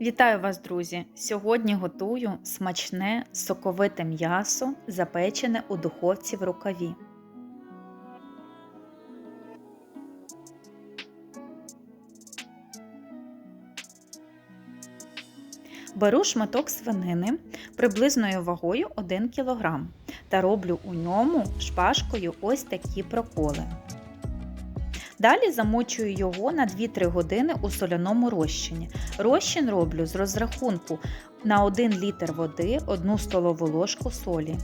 Вітаю вас, друзі! Сьогодні готую смачне соковите м'ясо, запечене у духовці в рукаві. Беру шматок свинини приблизною вагою 1 кг та роблю у ньому шпажкою ось такі проколи. Далі замочую його на 2-3 години у соляному розчині. Розчин роблю з розрахунку на 1 літр води 1 столову ложку солі.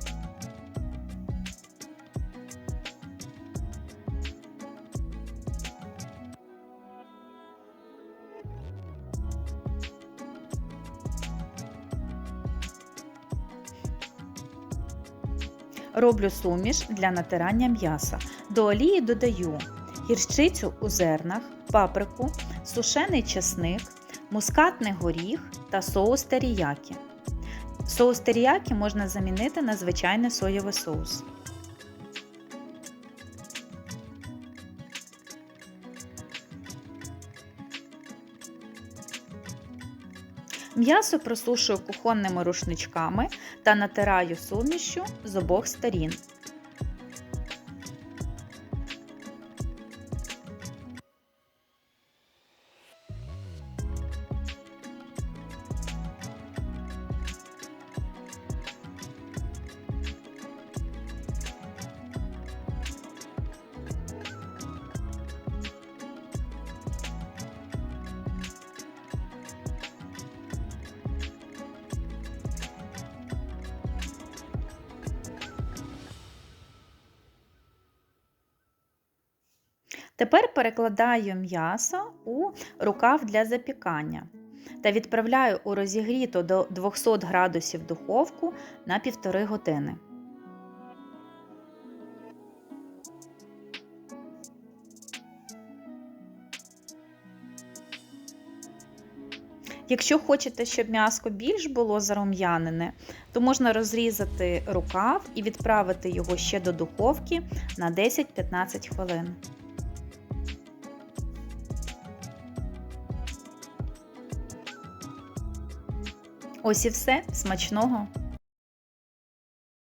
Роблю суміш для натирання м'яса. До олії додаю гірчицю у зернах, паприку, сушений чесник, мускатний горіх та соус теріякі. Соус теріякі можна замінити на звичайний соєвий соус. М'ясо просушую кухонними рушничками та натираю сумішю з обох сторін. Тепер перекладаю м'ясо у рукав для запікання та відправляю у розігріту до 200 градусів духовку на 1,5 години. Якщо хочете, щоб м'ясо більш було зарум'янене, то можна розрізати рукав і відправити його ще до духовки на 10-15 хвилин. Ось і все смачного!